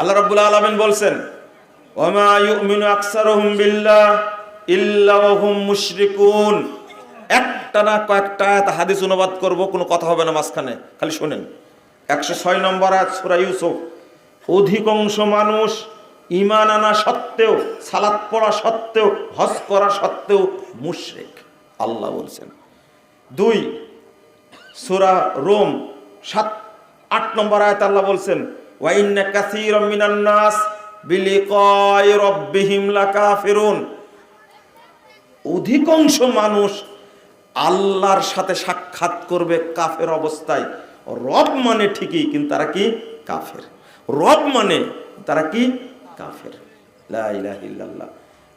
আল্লাহ রাব্বুল আলামিন বলছেন একটা না কয়েকটা হাদিস অনুবাদ করব, কোনো কথা হবে না মাঝখানে, খালি শুনেন। একশো ছয় নম্বর আয়াত, সূরা ইউসুফ। অধিকাংশ মানুষ ইমান আনা সত্ত্বেও, সালাত পড়া সত্ত্বেও, হজ করা সত্ত্বেও মুশরিক, আল্লাহ বলছেন। দুই, সূরা রোম, সাত, আট নম্বর আয়াত আল্লাহ বলছেন ওয়া ইন্না কাসীরাম মিনান নাস বিলিকাই রাব্বিহিম লাকাফিরুন। অধিকাংশ মানুষ আল্লাহর সাথে সাক্ষাৎ করবে কাফের অবস্থায়। রব মানে ঠিকই, কিন্তু তারা কি? কাফের। রব মানে তারা কি? কাফের।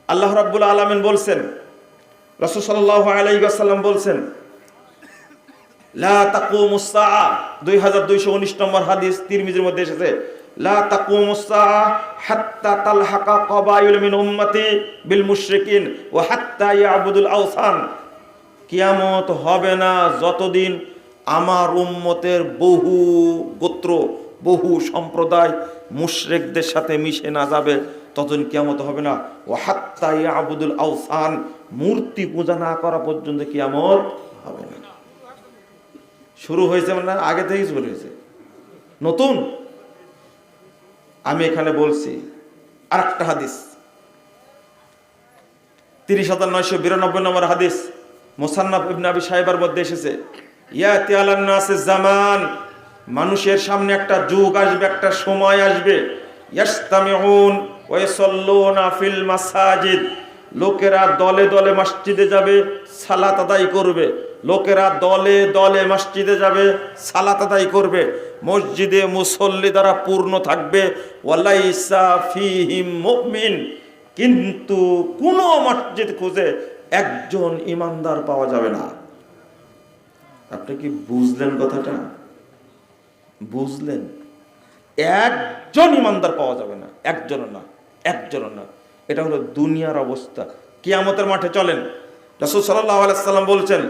আল্লাহ রাব্বুল আলামিন বলছেন সাল্লাল্লাহু আলাইহি বলছেন লা তাকুমুস সাআ। 2219 নম্বর হাদিস মধ্যে এসেছে। লা হাত্তা বিল কিয়ামত হবে না যতদিন আমার উম্মতের বহু গোত্র, বহু সম্প্রদায় মুশরিকদের সাথে মিশে না যাবে, ততদিন কিয়ামত হবে না। ও হাত্তা ইয়াবুদুল আওসান, মূর্তি পূজা না করা পর্যন্ত কিয়ামত হবে না। শুরু হয়েছে মানে আগে থেকেই শুরু হয়েছে। নতুন? আমি এখানে বলছি আর একটা হাদিস। তিরিশ হাজার নয়শো বিরানব্বই নম্বর হাদিস, মোসান্নাফ ইবনে সাহেবার মধ্যে এসেছে। ইয়াতি জামান, মানুষের সামনে একটা যুগ আসবে, একটা সময় আসবে। ফিল মাসাজিদ, লোকেরা দলে দলে মসজিদে যাবে, সালাত আদায় করবে। লোকেরা দলে দলে মসজিদে যাবে, সালাত আদায় করবে, মসজিদে মুসল্লি দ্বারা পূর্ণ থাকবে। কিন্তু কোনো মসজিদ খুঁজে একজন ইমানদার পাওয়া যাবে না। আপনি কি বুঝলেন কথাটা? বুঝলেন। একজন ইমানদার পাওয়া যাবে না একজনও না একজনও না। এটা হলো দুনিয়ার অবস্থা। কিয়ামতের মাঠে চলেন। রাসূল সাল্লাল্লাহু আলাইহি সাল্লাম বলছেন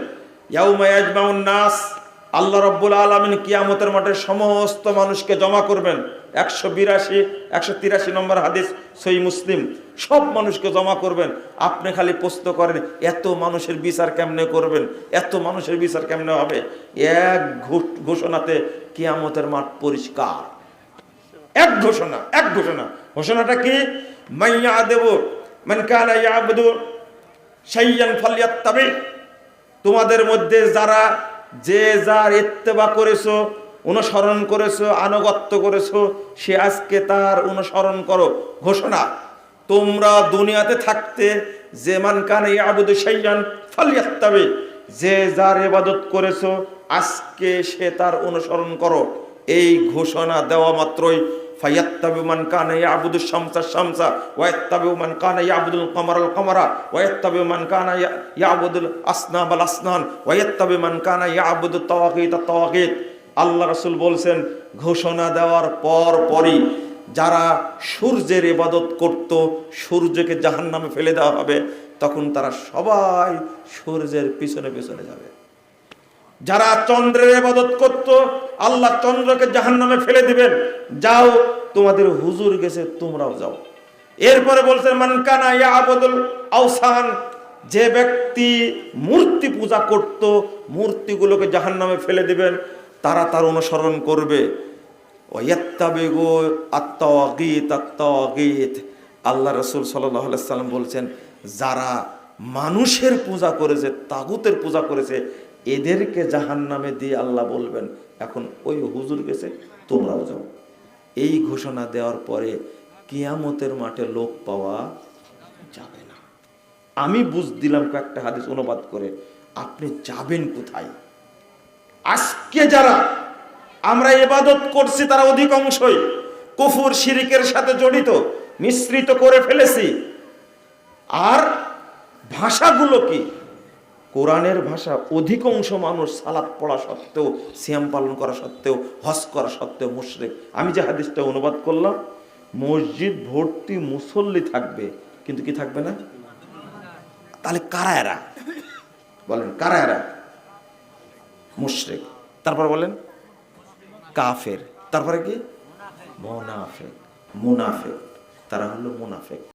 নাস, আল্লাহ রব্বুল আলমিন কিয়ামতের মাঠে সমস্ত মানুষকে জমা করবেন। একশো বিরাশি, একশো তিরাশি নম্বর হাদিস সই মুসলিম। সব মানুষকে জমা করবেন। আপনি খালি প্রশ্ন করেন, এত মানুষের বিচার কেমনে করবেন? এত মানুষের বিচার কেমনে হবে? এক ঘোষ- ঘোষণাতে কিয়ামতের মাঠ পরিষ্কার। এক ঘোষণা এক ঘোষণা। ঘোষণাটা কি? মাইয়া দেব মান কানা ইয়াবুদু শাইয়ান ফালিয়াত্তাবি। তোমাদের মধ্যে যারা যে যার ইত্তেবা করেছ, অনুসরণ করেছ, আনুগত্য করেছ, সে আজকে তার অনুসরণ করো। ঘোষণা, তোমরা দুনিয়াতে থাকতে, যে মান কানে আবুদু শাইয়ান ফালিয়াত্তাবি যে যার এবাদত করেছ, আজকে সে তার অনুসরণ করো। এই ঘোষণা দেওয়া মাত্রই ফায়াত্তাবি মান কানা ইয়াবুদু শামসা শামসা ওয়া ইয়াত্তাবি মান কানা ইয়াবুদুল মান কানা ইয়া- ইয়াবুদুল আসনান ইয়াবুদু তাওয়াগীত তাওয়াগীত। আল্লাহ রাসূল বলছেন, ঘোষণা দেওয়ার পর পরই যারা সূর্যের ইবাদত করত, সূর্যকে জাহান্নামে ফেলে দেওয়া হবে, তখন তারা সবাই সূর্যের পিছনে পিছনে যাবে। যারা চন্দ্রের এবাদত করত, আল্লাহ চন্দ্রকে জাহান্নামে ফেলে দিবেন। যাও, তোমাদের হুজুর গেছে, তোমরাও যাও। এরপরে বলছেন মানকানা ইয়াবুদুল আওসান যে ব্যক্তি মূর্তি পূজা করত, মূর্তিগুলোকে জাহান্নামে ফেলে দিবেন, তারা তার অনুসরণ করবে। আল্লাহ রাসূল সাল্লাম বলছেন, যারা মানুষের পূজা করেছে, তাগুতের পূজা করেছে এদেরকে জাহান্নামে দিয়ে আল্লাহ বলবেন, এখন ওই হুজুর গেছে, তোমরাও যাও। এই ঘোষণা দেওয়ার পরে কিয়ামতের মাঠে লোক পাওয়া যাবে না। আমি বুঝ দিলাম কয়েকটা হাদিস অনুবাদ করে, আপনি যাবেন কোথায়? আজকে যারা আমরা এবাদত করছি, তারা অধিকাংশই কুফুর, শিরিকের সাথে জড়িত, মিশ্রিত করে ফেলেছি। আর ভাষাগুলো কি? কোরআনের ভাষা অধিকাংশ মানুষ সালাত পড়া সত্ত্বেও, সিয়াম পালন করা সত্ত্বেও, হজ করা সত্ত্বেও মুশরিক। আমি যে হাদিসটা অনুবাদ করলাম, মসজিদ ভর্তি মুসল্লি থাকবে, কিন্তু কি থাকবে না? তাহলে কারা এরা? বলেন, কারা এরা? মুশরিক। তারপর বলেন, কাফের। তারপরে কি? মোনাফেক। মুনাফেক। তারা হলো মুনাফেক।